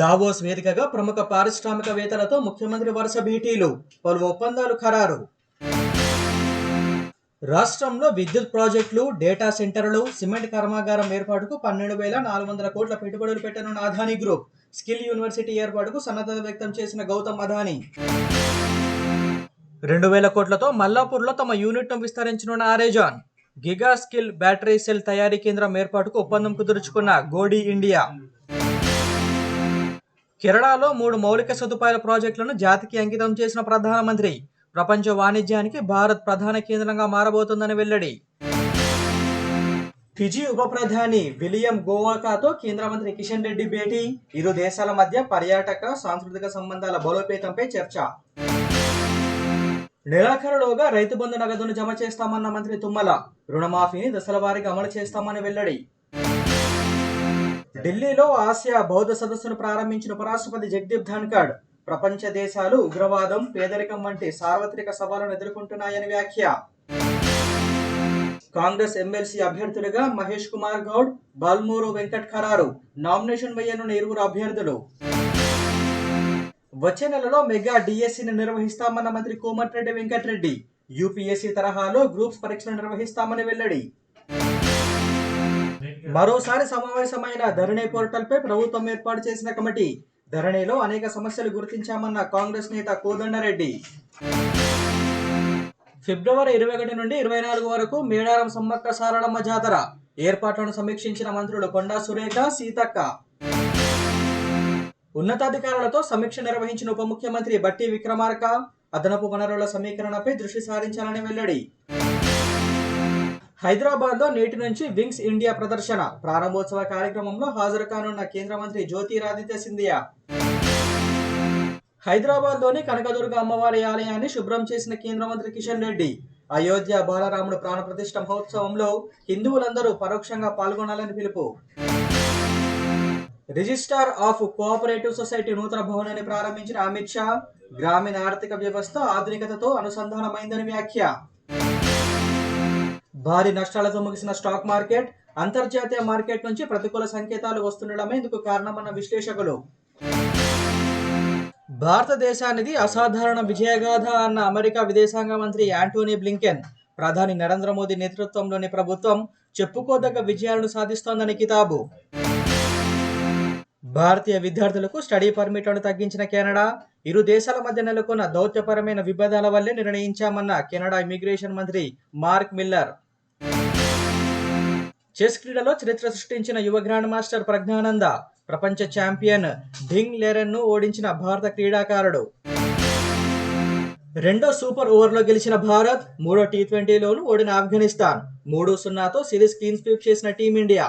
Davos వేదికగా ప్రముఖ పారిశ్రామికవేత్తలతో ముఖ్యమంత్రి వరుస భేటీలు. పలు ఒప్పందాలు ఖరారు. రాష్ట్రంలో విద్యుత్ ప్రాజెక్టులు డేటా సెంటర్లు సిమెంట్ కర్మాగారం ఏర్పాటుకు పన్నెండు వేల నాలుగు వందల కోట్ల పెట్టుబడులు పెట్టనున్న అదానీ గ్రూప్ స్కిల్ యూనివర్సిటీ ఏర్పాటుకు సన్నద్ధత వ్యక్తం చేసిన గౌతమ్ అదానీ. రెండు వేల కోట్లతో మల్లాపూర్లో తమ యూనిట్ను విస్తరించనున్న ఆరేజాన్. గిగా స్కిల్ బ్యాటరీ సెల్ తయారీ కేంద్రం ఏర్పాటుకు ఒప్పందం కుదుర్చుకున్న గోడీ ఇండియా. కేరళలో మూడు మౌలిక సదుపాయాల ప్రాజెక్టులను జాతికి అంకితం చేసిన ప్రధానమంత్రి. ప్రపంచ వాణిజ్యానికి భారత్ ప్రధాన కేంద్రంగా మారబోతుందని వెల్లడి. ఫిజీ ఉప ప్రధాని విలియం గోవాకాతో కేంద్ర మంత్రి కిషన్ రెడ్డి భేటీ. ఇరు దేశాల మధ్య పర్యాటక సాంస్కృతిక సంబంధాల బలోపేతంపై చర్చ. నెలాఖరులోగా రైతు బంధు నగదును జమ చేస్తామన్న మంత్రి తుమ్మల. రుణమాఫీని దశల వారీగా అమలు చేస్తామని వెల్లడి. ఢిల్లీలో ఆసియా బౌద్ధ సదస్సును ప్రారంభించిన ఉపరాష్ట్రపతి జగదీప్ ధన్కడ్ ప్రపంచ దేశాలు ఉగ్రవాదం పేదరికం వంటి సార్వత్రిక సవాళ్ళను ఎదుర్కొంటున్నాయని వ్యాఖ్య. కాంగ్రెస్ ఎమ్మెల్సీ అభ్యర్థులుగా మహేష్ కుమార్ గౌడ్ బాల్మూరు వెంకట్ ఖరారు నామినేషన్ వేయనున్న ఇరువురు అభ్యర్థులు. వచ్చే నెలలో మెగా డిఎస్సిని నిర్వహిస్తామన్న మంత్రి కోమటిరెడ్డి వెంకటరెడ్డి యూపీఎస్సీ తరహాలో గ్రూప్స్ పరీక్షలు నిర్వహిస్తామని వెల్లడి. మరోసారి సమావేశమైన ధరణి పోర్టల్పై ప్రభుత్వం ఏర్పాటు చేసిన కమిటీ ధరణిలో అనేక సమస్యలు గుర్తించామన్న కాంగ్రెస్ నేత కోదండరెడ్డి. ఫిబ్రవరి ఇరవై ఒకటి నుండి ఇరవై నాలుగు వరకు మేడారం సమ్మక్క సారలమ్మ జాతర. ఏర్పాట్లను సమీక్షించిన మంత్రులు కొండా సురేఖ సీతక్క. ఉన్నతాధికారులతో సమీక్ష నిర్వహించిన ఉప ముఖ్యమంత్రి బట్టి విక్రమార్క. అదనపు వనరుల సమీకరణపై దృష్టి సారించాలని వెల్లడి. హైదరాబాద్లో నేటి నుంచి వింగ్స్ ఇండియా ప్రదర్శన. ప్రారంభోత్సవ కార్యక్రమంలో హాజరు కానున్న కేంద్ర మంత్రి జ్యోతిరాదిత్య సింధియా. హైదరాబాద్లోని కనకదుర్గ అమ్మవారి ఆలయాన్ని శుభ్రం చేసిన కేంద్ర మంత్రి కిషన్ రెడ్డి. అయోధ్య బాలరాముడు ప్రాణప్రతిష్ఠ మహోత్సవంలో హిందువులందరూ పరోక్షంగా పాల్గొనాలని పిలుపు. రిజిస్టార్ ఆఫ్ కోఆపరేటివ్ సొసైటీ నూతన భవనాన్ని ప్రారంభించిన అమిత్ షా గ్రామీణ ఆర్థిక వ్యవస్థ ఆధునికతతో అనుసంధానమైందని వ్యాఖ్య. భారీ నష్టాలతో ముగిసిన స్టాక్ మార్కెట్ అంతర్జాతీయ మార్కెట్ నుంచి ప్రతికూల సంకేతాలు వస్తుండడమే ఇందుకు కారణమన్న విశ్లేషకులు. భారతదేశానిది అసాధారణ విజయగాథ అన్న అమెరికా విదేశాంగ మంత్రి యాంటోనీ బ్లింకెన్. ప్రధాని నరేంద్ర మోదీ నేతృత్వంలోని ప్రభుత్వం చెప్పుకోదగ్గ విజయాలను సాధిస్తోందని కితాబు. భారతీయ విద్యార్థులకు స్టడీ పర్మిట్లను తగ్గించిన కెనడా ఇరు దేశాల మధ్య నెలకొన్న దౌత్యపరమైన విభేదాల వల్లే నిర్ణయించామన్న కెనడా ఇమిగ్రేషన్ మంత్రి మార్క్ మిల్లర్. చెస్ క్రీడలో చరిత్ర సృష్టించిన యువ గ్రాండ్ మాస్టర్ ప్రజ్ఞానంద ప్రపంచ ఛాంపియన్ డింగ్ లెరెన్ను ఓడించిన భారత క్రీడాకారుడు. రెండో సూపర్ ఓవర్లో గెలిచిన భారత్ మూడో టీ ట్వంటీలోనూ ఓడిన ఆఫ్ఘనిస్తాన్ మూడు సున్నాతో సిరీస్ క్లీన్ స్వీప్ చేసిన టీమిండియా.